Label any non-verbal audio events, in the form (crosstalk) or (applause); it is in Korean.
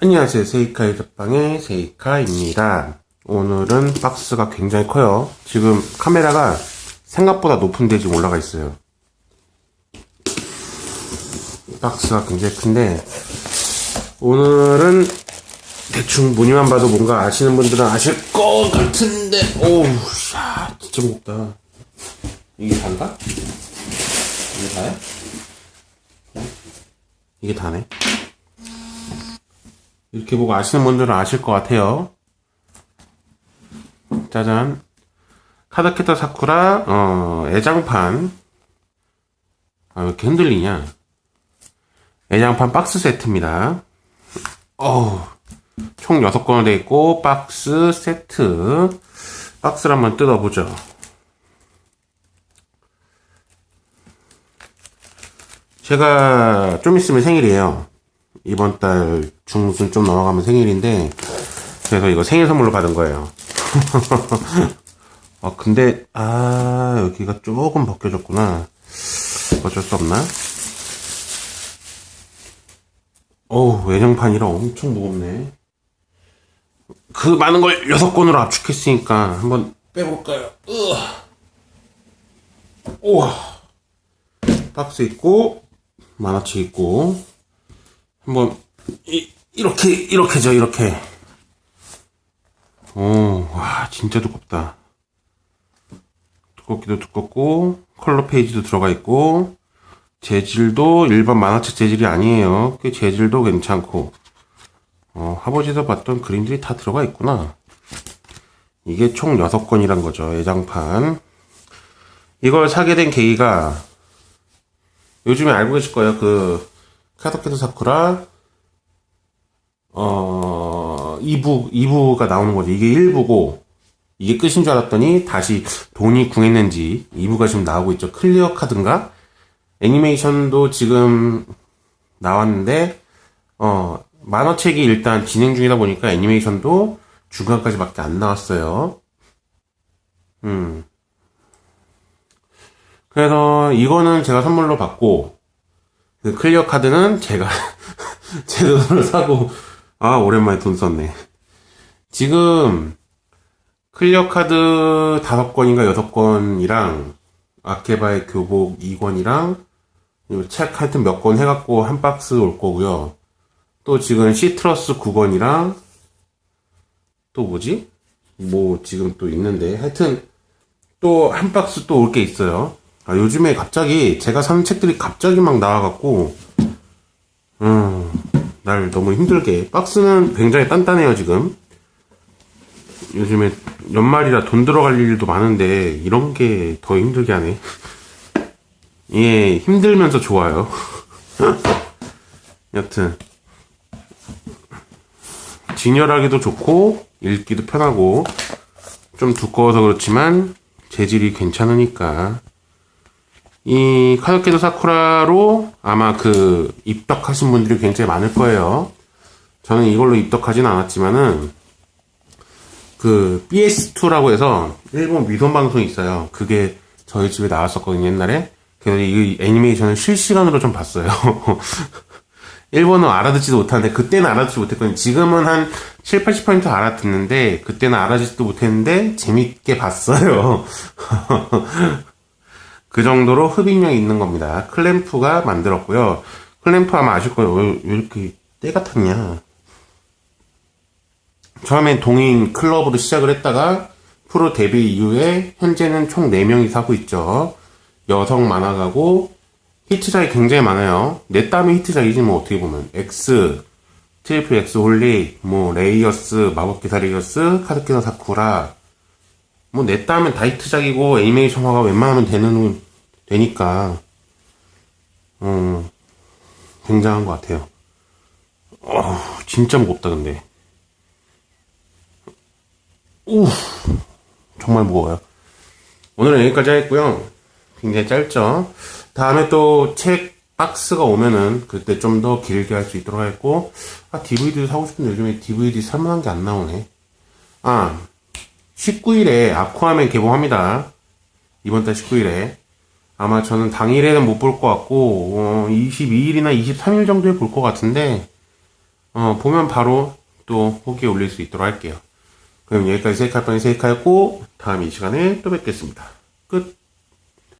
안녕하세요. 세이카의 덕방의 세이카입니다. 오늘은 박스가 굉장히 커요. 지금 카메라가 생각보다 높은 데 지금 올라가 있어요. 박스가 굉장히 큰데, 오늘은 대충 무늬만 봐도 뭔가 아시는 분들은 아실 것 같은데, 오우, 야, 진짜 무겁다. 이게 단가? 이게 다야? 이게 다네. 이렇게 보고 아시는 분들은 아실 것 같아요. 짜잔. 카다케타 사쿠라, 어, 애장판. 아, 왜 이렇게 흔들리냐. 애장판 박스 세트입니다. 어우, 총 6건으로 되어 있고, 박스 세트. 박스를 한번 뜯어보죠. 제가 좀 있으면 생일이에요. 이번 달 중순 좀 넘어가면 생일인데, 그래서 이거 생일 선물로 받은 거예요. (laughs) 아, 근데, 아, 여기가 조금 벗겨졌구나. 어쩔 수 없나? 어우, 외장판이라 엄청 무겁네. 그 많은 걸 여섯 권으로 압축했으니까 한번 빼볼까요? 으아. 우와. 박스 있고, 만화책 있고, 한번 이, 이렇게 이렇게죠 이렇게. 오와 진짜 두껍다. 두껍기도 두껍고 컬러 페이지도 들어가 있고 재질도 일반 만화책 재질이 아니에요. 꽤 재질도 괜찮고. 어, 화보지에서 봤던 그림들이 다 들어가 있구나. 이게 총 6건이란 거죠 애장판. 이걸 사게 된 계기가 요즘에 알고 계실 거예요. 그 카도케도 사쿠라 어 2부 2부가 나오는 거죠. 이게 1부고 이게 끝인 줄 알았더니 다시 돈이 궁했는지 2부가 지금 나오고 있죠. 클리어 카드인가? 애니메이션도 지금 나왔는데 어 만화책이 일단 진행 중이다 보니까 애니메이션도 중간까지밖에 안 나왔어요. 음. 그래서 이거는 제가 선물로 받고 그 클리어 카드는 제가 (laughs) 제 돈으로 사고 아 오랜만에 돈 썼네. 지금 클리어 카드 다섯 건인가 여섯 건이랑 아케바의 교복 2권이랑 책 하여튼 몇 권 해갖고 한 박스 올 거고요. 또 지금 시트러스 9권이랑 또 뭐지? 뭐 지금 또 있는데 하여튼 또 한 박스 또 올 게 있어요. 아, 요즘에 갑자기 제가 사는 책들이 갑자기 막 나와갖고 음, 날 너무 힘들게. 박스는 굉장히 단단해요 지금. 요즘에 연말이라 돈 들어갈 일도 많은데 이런 게 더 힘들게 하네. (laughs) 예 힘들면서 좋아요. (laughs) 여튼. 진열하기도 좋고 읽기도 편하고 좀 두꺼워서 그렇지만 재질이 괜찮으니까 이 카요케도 사쿠라로 아마 그 입덕하신 분들이 굉장히 많을 거예요. 저는 이걸로 입덕하진 않았지만은 그 BS2라고 해서 일본 미선 방송이 있어요. 그게 저희 집에 나왔었거든요 옛날에. 그래서 이 애니메이션을 실시간으로 좀 봤어요. (laughs) 일본어 알아듣지도 못하는데 그때는 알아듣지 못했거든요. 지금은 한 7, 80% 알아듣는데 그때는 알아듣지도 못했는데 재밌게 봤어요. (laughs) 그 정도로 흡입력이 있는 겁니다. 클램프가 만들었고요. 클램프 아마 아실 거예요. 왜, 왜 이렇게 때 같았냐. 처음엔 동인 클럽으로 시작을 했다가 프로 데뷔 이후에 현재는 총 4명이 사고 있죠. 여성 만화가고 히트작이 굉장히 많아요. 내 땀이 히트작이지 뭐 어떻게 보면 X, 트리플 X 홀리, 뭐 레이어스, 마법기사 레이어스, 카드키너 사쿠라 뭐내 땀은 다 히트작이고 애니메이션 화가 웬만하면 되는 되니까 음 굉장한 것 같아요. 어 진짜 무겁다 근데. 우 정말 무거워요. 오늘은 여기까지 하겠고요. 굉장히 짧죠. 다음에 또 책 박스가 오면은 그때 좀 더 길게 할 수 있도록 하겠고 아 DVD도 사고 싶은데 요즘에 DVD 살만한 게 안 나오네. 아 19일에 아쿠아맨 개봉합니다. 이번 달 19일에. 아마 저는 당일에는 못 볼 것 같고, 어, 22일이나 23일 정도에 볼 것 같은데, 어, 보면 바로 또 후기에 올릴 수 있도록 할게요. 그럼 여기까지 세이카 뻔히 세이카였고, 다음 이 시간에 또 뵙겠습니다. 끝.